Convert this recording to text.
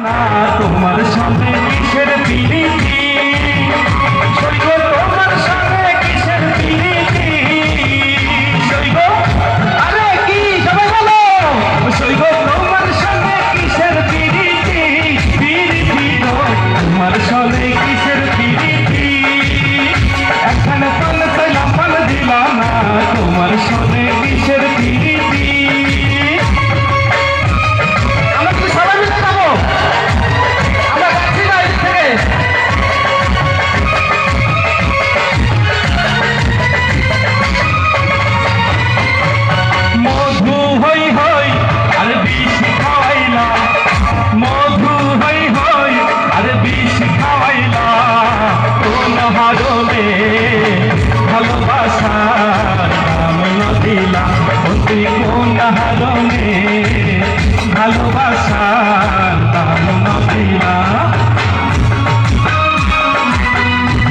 তোমার সামনে কিসের পিড়িতি সৈব তোমার সামনে কিসের পিড়িতি তোমার সামনে কিসের পিড়িতি পিড়িতি তোমার তোমার সামনে কিসের পিড়িতি ভালোবাসা তার